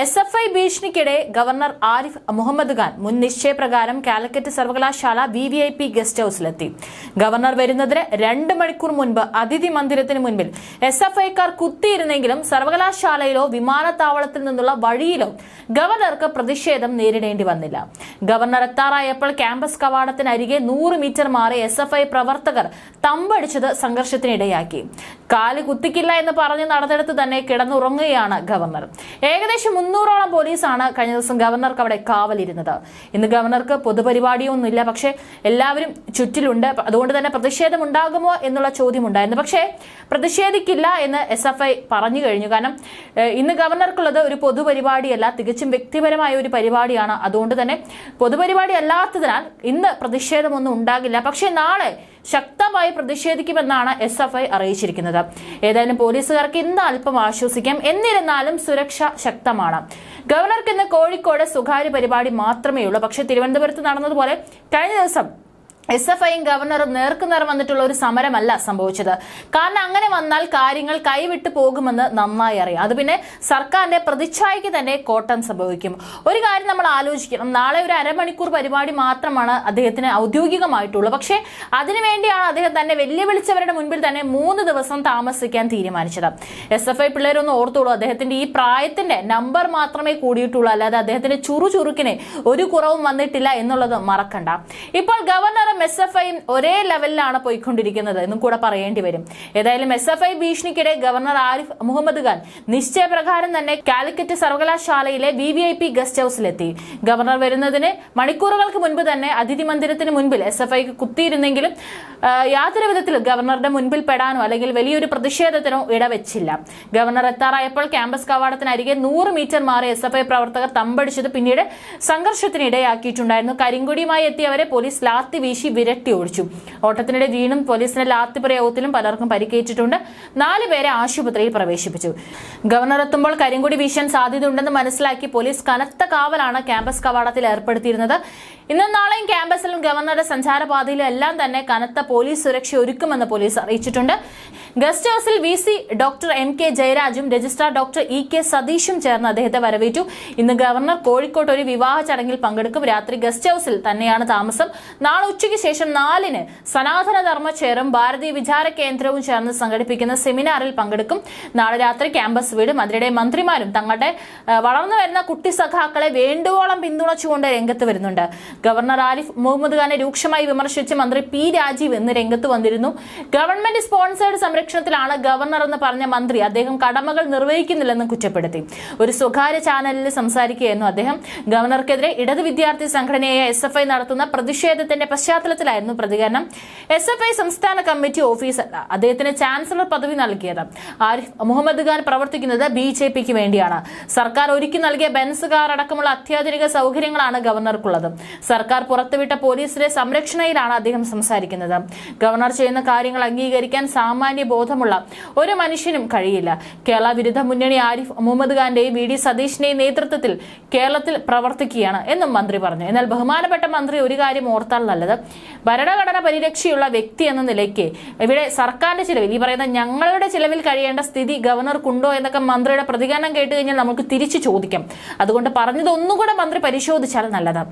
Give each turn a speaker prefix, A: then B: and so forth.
A: S F I ഭീഷണിക്കിടെ governor Arif Muhammad Khan മുൻ നിശ്ചയപ്രകാരം കാലിക്കറ്റ് സർവകലാശാല V V I P guest ഹൌസിലെത്തി. Governor വരുന്നതിന് രണ്ട് മണിക്കൂർ മുൻപ് അതിഥി മന്ദിരത്തിന് മുൻപിൽ എസ് എഫ് ഐക്കാർ കുത്തിയിരുന്നെങ്കിലും സർവകലാശാലയിലോ വിമാനത്താവളത്തിൽ നിന്നുള്ള വഴിയിലോ ഗവർണർക്ക് പ്രതിഷേധം നേരിടേണ്ടി വന്നില്ല. ഗവർണർ എത്താറായപ്പോൾ ക്യാമ്പസ് കവാടത്തിനരികെ നൂറ് മീറ്റർ മാറി എസ് എഫ് ഐ പ്രവർത്തകർ തമ്പടിച്ചത് സംഘർഷത്തിനിടയാക്കി. കാൽ കുത്തിക്കില്ല എന്ന് പറഞ്ഞ് നടന്നിടത്ത് തന്നെ കിടന്നുറങ്ങുകയാണ് ഗവർണർ. ഏകദേശം മുന്നൂറോളം പോലീസാണ് കഴിഞ്ഞ ദിവസം ഗവർണർക്ക് അവിടെ കാവലിരുന്നത്. ഇന്ന് ഗവർണർക്ക് പൊതുപരിപാടിയൊന്നുമില്ല. പക്ഷേ എല്ലാവരും ചുറ്റിലുണ്ട്. അതുകൊണ്ട് തന്നെ പ്രതിഷേധം ഉണ്ടാകുമോ എന്നുള്ള ചോദ്യമുണ്ടായിരുന്നു. പക്ഷേ പ്രതിഷേധിക്കില്ല എന്ന് എസ് എഫ് ഐ പറഞ്ഞു കഴിഞ്ഞു. കാരണം ഇന്ന് ഗവർണർക്കുള്ളത് ഒരു പൊതുപരിപാടിയല്ല. തികച്ചും വ്യക്തിപരമായ ഒരു പരിപാടിയാണ്. അതുകൊണ്ട് തന്നെ പൊതുപരിപാടി അല്ലാത്തതിനാൽ ഇന്ന് പ്രതിഷേധമൊന്നും ഉണ്ടാകില്ല. പക്ഷേ നാളെ ശക്തമായി പ്രതിഷേധിക്കുമെന്നാണ് എസ് എഫ് ഐ അറിയിച്ചിരിക്കുന്നത്. ഏതായാലും പോലീസുകാർക്ക് ഇന്ന് അല്പം ആശ്വസിക്കാം. എന്നിരുന്നാലും സുരക്ഷ ശക്തമാണ്. ഗവർണർക്ക് ഇന്ന് കോഴിക്കോട് സ്വകാര്യ പരിപാടി മാത്രമേ ഉള്ളൂ പക്ഷേ തിരുവനന്തപുരത്ത് നടന്നതുപോലെ കഴിഞ്ഞ ദിവസം എസ് എഫ് ഐയും ഗവർണറും നേർക്കുനേർ വന്നിട്ടുള്ള ഒരു സമരമല്ല സംഭവിച്ചത്. കാരണം അങ്ങനെ വന്നാൽ കാര്യങ്ങൾ കൈവിട്ടു പോകുമെന്ന് നന്നായി അറിയാം. അത് പിന്നെ സർക്കാരിന്റെ പ്രതിച്ഛായയ്ക്ക് തന്നെ കോട്ടം സംഭവിക്കും. ഒരു കാര്യം നമ്മൾ ആലോചിക്കണം. നാളെ ഒരു അരമണിക്കൂർ പരിപാടി മാത്രമാണ് അദ്ദേഹത്തിന് ഔദ്യോഗികമായിട്ടുള്ളൂ. പക്ഷേ അതിനുവേണ്ടിയാണ് അദ്ദേഹം തന്നെ വെല്ലുവിളിച്ചവരുടെ മുൻപിൽ തന്നെ മൂന്ന് ദിവസം താമസിക്കാൻ തീരുമാനിച്ചത്. എസ് എഫ് ഐ പിള്ളേരൊന്ന് ഓർത്തോളൂ. അദ്ദേഹത്തിന്റെ ഈ പ്രായത്തിന്റെ നമ്പർ മാത്രമേ കൂടിയിട്ടുള്ളൂ. അല്ലാതെ അദ്ദേഹത്തിന്റെ ചുറുചുറുക്കിന് ഒരു കുറവും വന്നിട്ടില്ല എന്നുള്ളത് മറക്കണ്ട. ഇപ്പോൾ ഗവർണറും എസ് എഫ് ഐയും ഒരേ ലെവലിലാണ് പോയിക്കൊണ്ടിരിക്കുന്നത് എന്നും കൂടെ പറയേണ്ടി വരും. ഏതായാലും എസ് എഫ് ഐ ഭീഷണിക്കിടെ ഗവർണർ ആരിഫ് മുഹമ്മദ് ഖാൻ നിശ്ചയപ്രകാരം തന്നെ കാലിക്കറ്റ് സർവകലാശാലയിലെ V V I P guest ഹൌസിലെത്തി. Governor വരുന്നതിന് മണിക്കൂറുകൾക്ക് മുൻപ് തന്നെ അതിഥി മന്ദിരത്തിന് മുൻപിൽ എസ് എഫ് ഐക്ക് കുത്തിയിരുന്നെങ്കിലും യാതൊരു വിധത്തിൽ ഗവർണറുടെ മുൻപിൽ പെടാനോ അല്ലെങ്കിൽ വലിയൊരു പ്രതിഷേധത്തിനോ ഇടവെച്ചില്ല. ഗവർണർ എത്താറായപ്പോൾ ക്യാമ്പസ് കവാടത്തിനരികെ നൂറ് മീറ്റർ മാറി എസ് എഫ് ഐ പ്രവർത്തകർ തമ്പടിച്ചത് പിന്നീട് സംഘർഷത്തിന് കരിങ്കൊടിയുമായി എത്തിയവരെ പോലീസ് ലാത്തി വീശി വിരട്ടി ഓടിച്ചു ഓട്ടത്തിനിടെ വീണും പോലീസിന്റെ ലാത്തി പ്രയോഗത്തിലും പലർക്കും പരിക്കേറ്റിട്ടുണ്ട്. നാല് പേരെ ആശുപത്രിയിൽ പ്രവേശിപ്പിച്ചു. ഗവർണർ എത്തുമ്പോൾ കരിങ്കുടി വീശാൻ സാധ്യതയുണ്ടെന്ന് മനസ്സിലാക്കി പോലീസ് കനത്ത കാവലാണ് ക്യാമ്പസ് കവാടത്തിൽ ഏർപ്പെടുത്തിയിരുന്നത്. ഇന്നും നാളെയും ക്യാമ്പസിലും ഗവർണറുടെ സഞ്ചാരപാതയിലും എല്ലാം തന്നെ കനത്ത പോലീസ് സുരക്ഷ ഒരുക്കുമെന്ന് പോലീസ് അറിയിച്ചിട്ടുണ്ട്. ഗസ്റ്റ് ഹൌസിൽ V C doctor M K ജയരാജും registrar doctor E K സതീഷും ചേർന്ന് അദ്ദേഹത്തെ വരവേറ്റു. ഇന്ന് ഗവർണർ കോഴിക്കോട്ട് ഒരു വിവാഹ ചടങ്ങിൽ പങ്കെടുക്കും. രാത്രി ഗസ്റ്റ് ഹൌസിൽ തന്നെയാണ് താമസം. നാളെ ഉച്ചയ്ക്ക് ശേഷം നാലിന് സനാതന ധർമ്മ ചെയറും ഭാരതീയ വിചാര കേന്ദ്രവും ചേർന്ന് സംഘടിപ്പിക്കുന്ന സെമിനാറിൽ പങ്കെടുക്കും. നാളെ രാത്രി ക്യാമ്പസ് വീടും. അതിനിടെ മന്ത്രിമാരും തങ്ങളുടെ വളർന്നു വരുന്ന കുട്ടി സഖാക്കളെ വേണ്ടുവോളം പിന്തുണച്ചുകൊണ്ട് രംഗത്ത് വരുന്നുണ്ട്. ഗവർണർ ആരിഫ് മുഹമ്മദ് ഖാനെ രൂക്ഷമായി വിമർശിച്ച് മന്ത്രി പി രാജീവ് ഇന്ന് രംഗത്ത് വന്നിരുന്നു. ഗവൺമെന്റ് സ്പോൺസേഡ് സംരക്ഷണത്തിലാണ് ഗവർണർ എന്ന് പറഞ്ഞ മന്ത്രി അദ്ദേഹം കടമകൾ നിർവഹിക്കുന്നില്ലെന്നും കുറ്റപ്പെടുത്തി. ഒരു സ്വകാര്യ ചാനലിൽ സംസാരിക്കുകയായിരുന്നു അദ്ദേഹം. ഗവർണർക്കെതിരെ ഇടത് വിദ്യാർത്ഥി സംഘടനയായ എസ് എഫ് ഐ നടത്തുന്ന പ്രതിഷേധത്തിന്റെ പശ്ചാത്തലത്തിലായിരുന്നു പ്രതികരണം. എസ് എഫ് ഐ സംസ്ഥാന കമ്മിറ്റി ഓഫീസല്ല അദ്ദേഹത്തിന് ചാൻസലർ പദവി നൽകിയത്. ആരിഫ് മുഹമ്മദ് ഖാൻ പ്രവർത്തിക്കുന്നത് ബി ജെ പിക്ക് വേണ്ടിയാണ്. സർക്കാർ ഒരുക്കി നൽകിയ ബെൻസ് കാർ അടക്കമുള്ള അത്യാധുനിക സൗകര്യങ്ങളാണ് ഗവർണർക്കുള്ളത്. സർക്കാർ പുറത്തുവിട്ട പോലീസിലെ സംരക്ഷണയിലാണ് അദ്ദേഹം സംസാരിക്കുന്നത്. ഗവർണർ ചെയ്യുന്ന കാര്യങ്ങൾ അംഗീകരിക്കാൻ സാമാന്യ ബോധമുള്ള ഒരു മനുഷ്യനും കഴിയില്ല. കേരള വിരുദ്ധ മുന്നണി ആരിഫ് മുഹമ്മദ് ഖാന്റെയും വി. ഡി. സതീഷിന്റെയും നേതൃത്വത്തിൽ കേരളത്തിൽ പ്രവർത്തിക്കുകയാണ് എന്നും മന്ത്രി പറഞ്ഞു. എന്നാൽ ബഹുമാനപ്പെട്ട മന്ത്രി ഒരു കാര്യം ഓർത്താൽ നല്ലത്. ഭരണഘടന പരിരക്ഷയുള്ള വ്യക്തി എന്ന നിലയ്ക്ക് ഇവിടെ സർക്കാരിന്റെ ചിലവിൽ ഈ പറയുന്ന ഞങ്ങളുടെ ചിലവിൽ കഴിയേണ്ട സ്ഥിതി ഗവർണർക്കുണ്ടോ എന്നൊക്കെ മന്ത്രിയുടെ പ്രതികരണം കേട്ട് കഴിഞ്ഞാൽ നമുക്ക് തിരിച്ചു ചോദിക്കാം. അതുകൊണ്ട് പറഞ്ഞത് ഒന്നുകൂടെ മന്ത്രി പരിശോധിച്ചാൽ നല്ലത്.